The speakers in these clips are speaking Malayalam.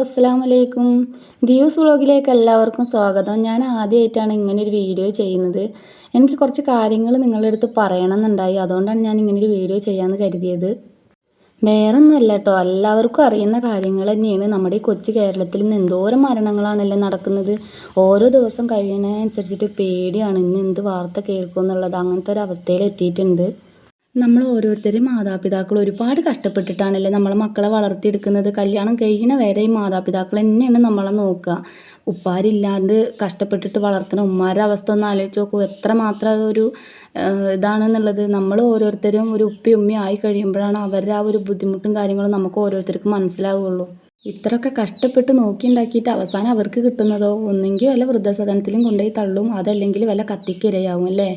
അസ്സാം വലൈക്കും ദിവസ് വ്ളോഗിലേക്ക് എല്ലാവർക്കും സ്വാഗതം. ഞാൻ ആദ്യമായിട്ടാണ് ഇങ്ങനൊരു വീഡിയോ ചെയ്യുന്നത്. എനിക്ക് കുറച്ച് കാര്യങ്ങൾ നിങ്ങളുടെ അടുത്ത് പറയണമെന്നുണ്ടായി. അതുകൊണ്ടാണ് ഞാൻ ഇങ്ങനൊരു വീഡിയോ ചെയ്യാമെന്ന് കരുതിയത്. വേറൊന്നുമല്ല കേട്ടോ എല്ലാവർക്കും അറിയുന്ന കാര്യങ്ങൾ തന്നെയാണ്. നമ്മുടെ ഈ കൊച്ചു കേരളത്തിൽ ഇന്ന് എന്തോരം മരണങ്ങളാണല്ലോ നടക്കുന്നത്. ഓരോ ദിവസം കഴിയുന്നതിനനുസരിച്ചിട്ട് പേടിയാണ്. ഇന്ന് എന്ത് വാർത്ത കേൾക്കുമെന്നുള്ളത് അങ്ങനത്തെ ഒരു അവസ്ഥയിൽ എത്തിയിട്ടുണ്ട് നമ്മൾ ഓരോരുത്തരും മാതാപിതാക്കൾ ഒരുപാട് കഷ്ടപ്പെട്ടിട്ടാണല്ലേ നമ്മളെ മക്കളെ വളർത്തിയെടുക്കുന്നത്. കല്യാണം കഴിയണ വരെ ഈ മാതാപിതാക്കൾ തന്നെയാണ് നമ്മളെ നോക്കുക. ഉപ്പാരില്ലാണ്ട് കഷ്ടപ്പെട്ടിട്ട് വളർത്തുന്ന ഉമ്മാരുടെ അവസ്ഥ ഒന്ന് ആലോചിച്ച് നോക്കൂ. എത്ര മാത്രം ഒരു ഇതാണെന്നുള്ളത്. നമ്മൾ ഓരോരുത്തരും ഒരു ഉപ്പി ഉമ്മയും ആയി കഴിയുമ്പോഴാണ് അവരുടെ ആ ഒരു ബുദ്ധിമുട്ടും കാര്യങ്ങളും നമുക്ക് ഓരോരുത്തർക്കും മനസ്സിലാവുകയുള്ളൂ ഇത്രയൊക്കെ കഷ്ടപ്പെട്ട് നോക്കി ഉണ്ടാക്കിയിട്ട് അവസാനം അവർക്ക് കിട്ടുന്നതോ ഒന്നെങ്കിൽ വല്ല വൃദ്ധസദനത്തിലും കൊണ്ടുപോയി തള്ളും. അതല്ലെങ്കിൽ വല്ല കത്തിക്കിരയാവും അല്ലേ?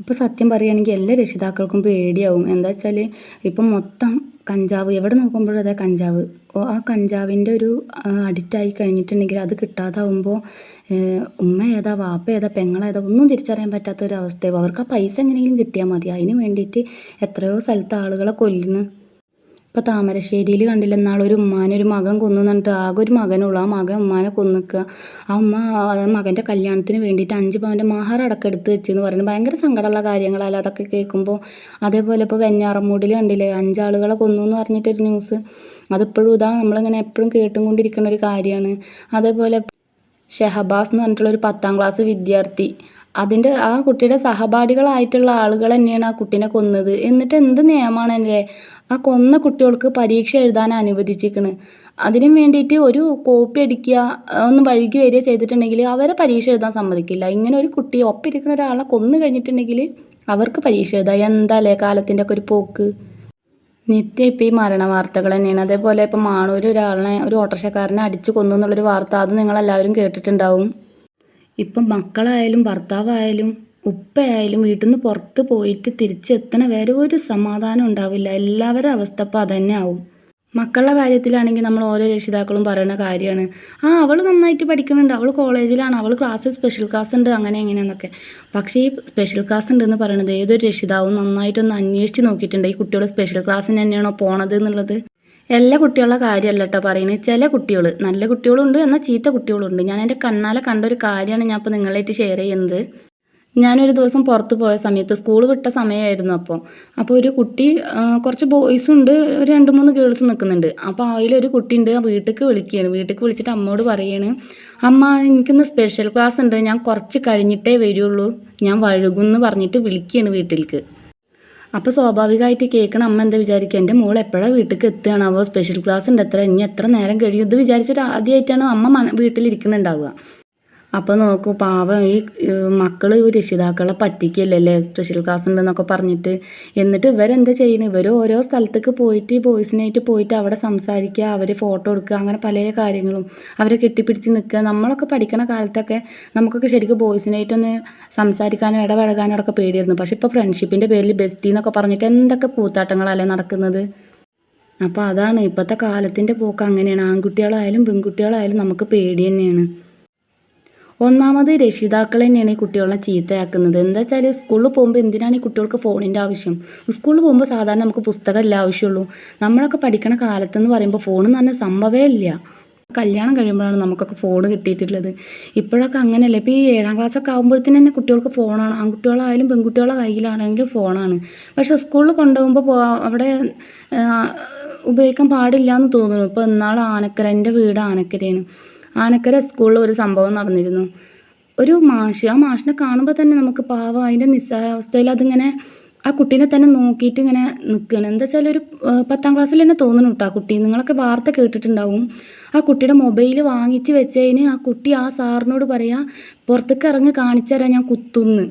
ഇപ്പോൾ സത്യം പറയുകയാണെങ്കിൽ എല്ലാ രക്ഷിതാക്കൾക്കും പേടിയാവും. എന്താ വെച്ചാൽ ഇപ്പം മൊത്തം കഞ്ചാവ് എവിടെ നോക്കുമ്പോഴും അതെ കഞ്ചാവ്. ആ കഞ്ചാവിന്റെ ഒരു അഡിക്റ്റായി കഴിഞ്ഞിട്ടുണ്ടെങ്കിൽ അത് കിട്ടാതാവുമ്പോൾ ഉമ്മ ഏതാ വാപ്പ ഏതാ പെങ്ങളേതാ ഒന്നും തിരിച്ചറിയാൻ പറ്റാത്ത ഒരു അവസ്ഥയാവും. അവർക്ക് ആ പൈസ എങ്ങനെയെങ്കിലും കിട്ടിയാൽ മതി. അതിന് വേണ്ടിയിട്ട് എത്രയോ സ്ഥലത്ത് ആളുകളെ കൊല്ലുന്നു. ഇപ്പോൾ താമരശ്ശേരിയിൽ ഒരു ഉമ്മാനെ ഒരു മകൻ കൊന്നു എന്നിട്ട് ആകെ ഒരു മകനുള്ളൂ. ആ മകൻ ഉമ്മാനെ കൊന്നിക്കുക. ആ ഉമ്മ മകന്റെ കല്യാണത്തിന് വേണ്ടിയിട്ട് അഞ്ച് പവന്റെ മഹർ അടക്കം എടുത്ത് വെച്ചെന്ന് പറയുന്നത് ഭയങ്കര സങ്കടമുള്ള കാര്യങ്ങളല്ല അതൊക്കെ കേൾക്കുമ്പോൾ. അതേപോലെ ഇപ്പോൾ വെഞ്ഞാറമൂടിൽ കണ്ടില്ലേ അഞ്ചാളുകളെ കൊന്നു എന്ന് പറഞ്ഞിട്ടൊരു ന്യൂസ്. അതിപ്പോഴും ഇതാ നമ്മളിങ്ങനെ എപ്പോഴും കേട്ടും കൊണ്ടിരിക്കുന്ന ഒരു കാര്യമാണ്. അതേപോലെ ഷെഹബാസ് എന്ന് പറഞ്ഞിട്ടുള്ള ഒരു പത്താം ക്ലാസ് വിദ്യാർത്ഥി അതിന്റെ ആ കുട്ടിയുടെ സഹപാഠികളായിട്ടുള്ള ആളുകൾ തന്നെയാണ് ആ കുട്ടീനെ കൊന്നത്. എന്നിട്ട് എന്ത് നിയമമാണ് അല്ലേ? ആ കൊന്ന കുട്ടികൾക്ക് പരീക്ഷ എഴുതാൻ അനുവദിച്ചിരിക്കണ്. അതിനും വേണ്ടിയിട്ട് ഒരു കോപ്പി അടിക്കുക ഒന്ന് വഴുകി വരിക ചെയ്തിട്ടുണ്ടെങ്കിൽ അവരെ പരീക്ഷ എഴുതാൻ സമ്മതിക്കില്ല. ഇങ്ങനെ ഒരു കുട്ടി ഒപ്പിരിക്കുന്ന ഒരാളെ കൊന്നു കഴിഞ്ഞിട്ടുണ്ടെങ്കിൽ അവർക്ക് പരീക്ഷ എഴുതാം. എന്താല്ലേ കാലത്തിന്റെ ഒക്കെ ഒരു പോക്ക്? നിത്യം ഇപ്പം ഈ മരണ വാർത്തകൾ തന്നെയാണ്. അതേപോലെ ഇപ്പം മാണൂർ ഒരാളിനെ ഒരു ഓട്ടോറിക്ഷക്കാരനെ അടിച്ചു കൊന്നു എന്നുള്ളൊരു വാർത്ത അത് നിങ്ങളെല്ലാവരും കേട്ടിട്ടുണ്ടാവും. ഇപ്പം മക്കളായാലും ഭർത്താവായാലും ഉപ്പയായാലും വീട്ടിൽ നിന്ന് പുറത്ത് പോയിട്ട് തിരിച്ചെത്തണ വരെ ഒരു സമാധാനം ഉണ്ടാവില്ല. എല്ലാവരുടെ അവസ്ഥ അപ്പം അതന്നെ ആവും. മക്കളുടെ കാര്യത്തിലാണെങ്കിൽ നമ്മൾ ഓരോ രക്ഷിതാക്കളും പറയുന്ന കാര്യമാണ്. ആ അവൾ നന്നായിട്ട് പഠിക്കുന്നുണ്ട്. അവൾ കോളേജിലാണ്. അവൾ ക്ലാസ്സിൽ സ്പെഷ്യൽ ക്ലാസ് ഉണ്ട്. അങ്ങനെ എങ്ങനെയെന്നൊക്കെ പക്ഷേ ഈ സ്പെഷ്യൽ ക്ലാസ് ഉണ്ടെന്ന് പറയുന്നത് ഏതൊരു രക്ഷിതാവും നന്നായിട്ടൊന്ന് അന്വേഷിച്ച് നോക്കിയിട്ടുണ്ട്. ഈ കുട്ടികൾ സ്പെഷ്യൽ ക്ലാസ്സിന് തന്നെയാണോ പോണത് എന്നുള്ളത്. എല്ലാ കുട്ടികളുടെ കാര്യമല്ല കേട്ടോ പറയുന്നത് ചില കുട്ടികൾ നല്ല കുട്ടികളുണ്ട് എന്നാൽ ചീത്ത കുട്ടികളുണ്ട്. ഞാൻ എന്റെ കണ്ണാലെ കണ്ട ഒരു കാര്യമാണ് ഞാൻ ഇപ്പോൾ നിങ്ങളായിട്ട് ഷെയർ ചെയ്യുന്നത്. ഞാനൊരു ദിവസം പുറത്ത് പോയ സമയത്ത് സ്കൂൾ വിട്ട സമയമായിരുന്നു അപ്പോൾ അപ്പോൾ ഒരു കുട്ടി കുറച്ച് ബോയ്സും ഉണ്ട്. ഒരു രണ്ട് മൂന്ന് ഗേൾസ് നിൽക്കുന്നുണ്ട് അപ്പോൾ അതിലൊരു കുട്ടി ഉണ്ട് വീട്ടിലേക്ക് വിളിക്കുകയാണ്. വീട്ടിലേക്ക് വിളിച്ചിട്ട് അമ്മയോട് പറയുകയാണ് അമ്മ എനിക്കിന്ന് സ്പെഷ്യൽ ക്ലാസ് ഉണ്ട്. ഞാൻ കുറച്ച് കഴിഞ്ഞിട്ടേ വരുള്ളൂ. ഞാൻ വഴുകുമെന്ന് പറഞ്ഞിട്ട് വിളിക്കുകയാണ് വീട്ടിലേക്ക് അപ്പോൾ സ്വാഭാവികമായിട്ട് കേൾക്കണ അമ്മ എന്താ വിചാരിക്കുക? എന്റെ മോൾ എപ്പോഴാണ് വീട്ടിലേക്ക് എത്തുകയാണ്? അവ സ്പെഷ്യൽ ക്ലാസ് ഉണ്ട്. എത്ര ഇനി എത്ര നേരം കഴിയും? ഇത് വിചാരിച്ചിട്ട് ആദ്യമായിട്ടാണ് അമ്മ വീട്ടിലിരിക്കുന്നുണ്ടാവുക അപ്പോൾ നോക്കൂ പാവം ഈ മക്കൾ രക്ഷിതാക്കളെ പറ്റിക്കല്ലേ സ്പെഷ്യൽ ക്ലാസ് ഉണ്ടെന്നൊക്കെ പറഞ്ഞിട്ട്. എന്നിട്ട് ഇവരെന്താ ചെയ്യുന്നത് ഇവർ ഓരോ സ്ഥലത്തേക്ക് പോയിട്ട് ഈ ബോയ്സിനായിട്ട് പോയിട്ട് അവിടെ സംസാരിക്കുക അവർ ഫോട്ടോ എടുക്കുക അങ്ങനെ പല കാര്യങ്ങളും. അവരെ കെട്ടിപ്പിടിച്ച് നിൽക്കുക. നമ്മളൊക്കെ പഠിക്കണ കാലത്തൊക്കെ നമുക്കൊക്കെ ശരിക്കും ബോയ്സിനായിട്ടൊന്ന് സംസാരിക്കാനും ഇടപഴകാനും ഒക്കെ പേടിയായിരുന്നു. പക്ഷേ ഇപ്പോൾ ഫ്രണ്ട്ഷിപ്പിന്റെ പേരിൽ ബെസ്റ്റി എന്നൊക്കെ പറഞ്ഞിട്ട് എന്തൊക്കെ പൂത്താട്ടങ്ങളല്ലേ നടക്കുന്നത്? അപ്പോൾ അതാണ് ഇപ്പോഴത്തെ കാലത്തിന്റെ പോക്ക് അങ്ങനെയാണ്. ആൺകുട്ടികളായാലും പെൺകുട്ടികളായാലും നമുക്ക് പേടി തന്നെയാണ്. ഒന്നാമത് രക്ഷിതാക്കൾ തന്നെയാണ് ഈ കുട്ടികളെ ചീത്തയാക്കുന്നത്. എന്താ വെച്ചാൽ സ്കൂളിൽ പോകുമ്പോൾ എന്തിനാണ് ഈ കുട്ടികൾക്ക് ഫോണിന്റെ ആവശ്യം? സ്കൂളിൽ പോകുമ്പോൾ സാധാരണ നമുക്ക് പുസ്തകമല്ല ആവശ്യമുള്ളൂ. നമ്മളൊക്കെ പഠിക്കണ കാലത്തെന്ന് പറയുമ്പോൾ ഫോൺ എന്ന് പറഞ്ഞ സംഭവമേ ഇല്ല. കല്യാണം കഴിയുമ്പോഴാണ് നമുക്കൊക്കെ ഫോൺ കിട്ടിയിട്ടുള്ളത്. ഇപ്പോഴൊക്കെ അങ്ങനെയല്ല. ഇപ്പോൾ ഈ ഏഴാം ക്ലാസ്സൊക്കെ ആകുമ്പോഴത്തേന് തന്നെ കുട്ടികൾക്ക് ഫോണാണ്. ആൺകുട്ടികളായാലും പെൺകുട്ടികളെ കയ്യിലാണെങ്കിലും ഫോണാണ്. പക്ഷേ സ്കൂളിൽ കൊണ്ടുപോകുമ്പോൾ അവിടെ ഉപയോഗിക്കാൻ പാടില്ല എന്ന് തോന്നുന്നു. ഇപ്പോൾ ഇന്നാൾ ആനക്കര എന്റെ വീട് ആനക്കരയാണ്. ആനക്കര സ്കൂളിൽ ഒരു സംഭവം നടന്നിരുന്നു. ഒരു മാഷ് ആ മാഷിനെ കാണുമ്പോൾ തന്നെ നമുക്ക് പാവം അതിന്റെ നിസ്സഹായാവസ്ഥയിൽ അതിങ്ങനെ ആ കുട്ടീനെ തന്നെ നോക്കിയിട്ട് ഇങ്ങനെ നിൽക്കുകയാണ് എന്താ വെച്ചാൽ ഒരു പത്താം ക്ലാസ്സിൽ തന്നെ തോന്നുന്നു കേട്ടോ ആ കുട്ടി നിങ്ങളൊക്കെ വാർത്ത കേട്ടിട്ടുണ്ടാവും. ആ കുട്ടിയുടെ മൊബൈൽ വാങ്ങിച്ച് വെച്ചതിന് ആ കുട്ടി ആ സാറിനോട് പറയാ പുറത്തേക്ക് ഇറങ്ങി കാണിച്ചു ഞാൻ കുത്തുന്ന്.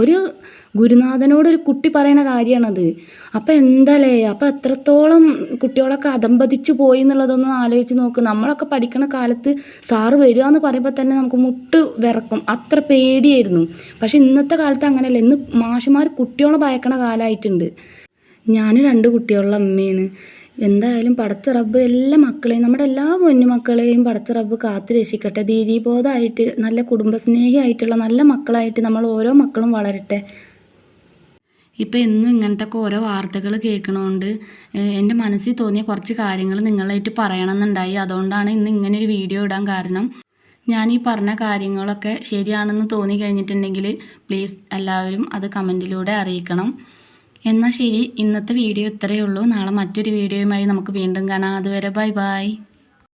ഒരു ഗുരുനാഥനോടൊരു കുട്ടി പറയുന്ന കാര്യമാണത് അപ്പം എന്തല്ലേ അപ്പം എത്രത്തോളം കുട്ടികളൊക്കെ അധംപതിച്ചു പോയി എന്നുള്ളതൊന്ന് ആലോചിച്ച് നോക്ക്. നമ്മളൊക്കെ പഠിക്കണ കാലത്ത് സാറ് വരിക എന്ന് പറയുമ്പോൾ തന്നെ നമുക്ക് മുട്ട് വിറക്കും. അത്ര പേടിയായിരുന്നു. പക്ഷെ ഇന്നത്തെ കാലത്ത് അങ്ങനെയല്ല. ഇന്ന് മാഷുമാർ കുട്ടികളെ ഭയക്കണ കാലമായിട്ടുണ്ട് ഞാൻ രണ്ട് കുട്ടികളുടെ അമ്മയാണ്. എന്തായാലും പടച്ച റബ്ബ് എല്ലാ മക്കളെയും നമ്മുടെ എല്ലാ പൊന്നുമക്കളെയും പടച്ച റബ്ബ് കാത്തു രക്ഷിക്കട്ടെ. ദീദീബോധമായിട്ട് നല്ല കുടുംബസ്നേഹിയായിട്ടുള്ള നല്ല മക്കളായിട്ട് നമ്മൾ ഓരോ മക്കളും വളരട്ടെ. ഇപ്പോൾ എന്നും ഇങ്ങനത്തെ ഒക്കെ ഓരോ വാർത്തകൾ കേൾക്കണോണ്ട് എന്റെ മനസ്സിൽ തോന്നിയ കുറച്ച് കാര്യങ്ങൾ നിങ്ങളായിട്ട് പറയണമെന്നുണ്ടായി. അതുകൊണ്ടാണ് ഇന്ന് ഇങ്ങനെ ഒരു വീഡിയോ ഇടാൻ കാരണം. ഞാൻ ഈ പറഞ്ഞ കാര്യങ്ങളൊക്കെ ശരിയാണെന്ന് തോന്നി കഴിഞ്ഞിട്ടുണ്ടെങ്കിൽ പ്ലീസ് എല്ലാവരും അത് കമന്റിലൂടെ അറിയിക്കണം. എന്നാൽ ശരി ഇന്നത്തെ വീഡിയോ ഇത്രയേ ഉള്ളൂ. നാളെ മറ്റൊരു വീഡിയോയുമായി നമുക്ക് വീണ്ടും കാണാം. അതുവരെ ബൈ ബൈ.